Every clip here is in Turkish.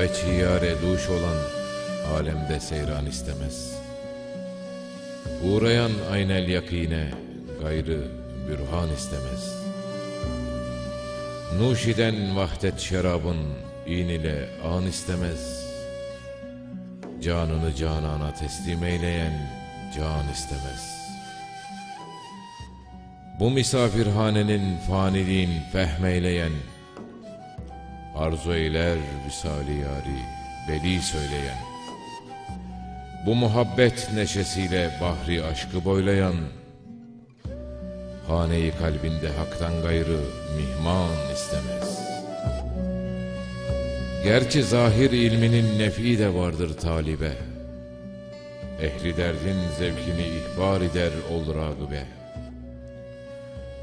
veçhi yare duş olan alemde seyran istemez. Uğrayan aynel yakine gayrı bürhan istemez. Nuşiden vahdet şarabın in ile an istemez. Canını canana teslim eyleyen can istemez. Bu misafirhanenin faniliğin fehmeyleyen, arzu eyler visali yari beli söyleyen, bu muhabbet neşesiyle bahri aşkı boylayan, haneyi kalbinde haktan gayrı mihman istemez. Gerçi zahir ilminin nefi de vardır talibe, ehli derdin zevkini ihbar eder ol ragıbe.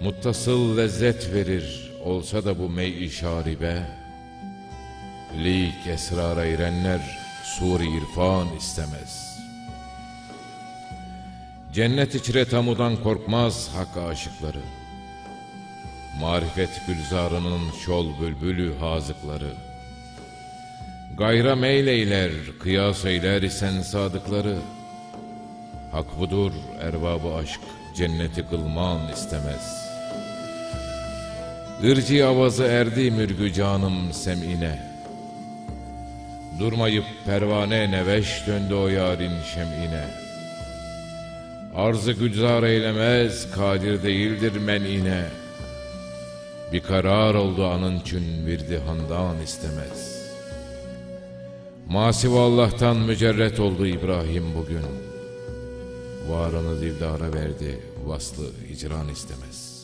Muttasıl lezzet verir olsa da bu mey-i şaribe Lik esrara erenler suri irfan istemez. Cennet içre tamudan korkmaz hak aşıkları. Marifet gülzarının şol bülbülü hazıkları. Gayra meyleyler kıyas eyler isen sadıkları. Hak budur erbabı aşk cenneti kılman istemez. Irci avazı erdi mürgü canım semine Durmayıp pervane neveş döndü o yarın şemine. Arzı güzar eylemez kadir değildir menine. Bir karar oldu anın çün virdi handan istemez. Masiv Allah'tan mücerret oldu İbrahim bugün. Varını dildara verdi vaslı hicran istemez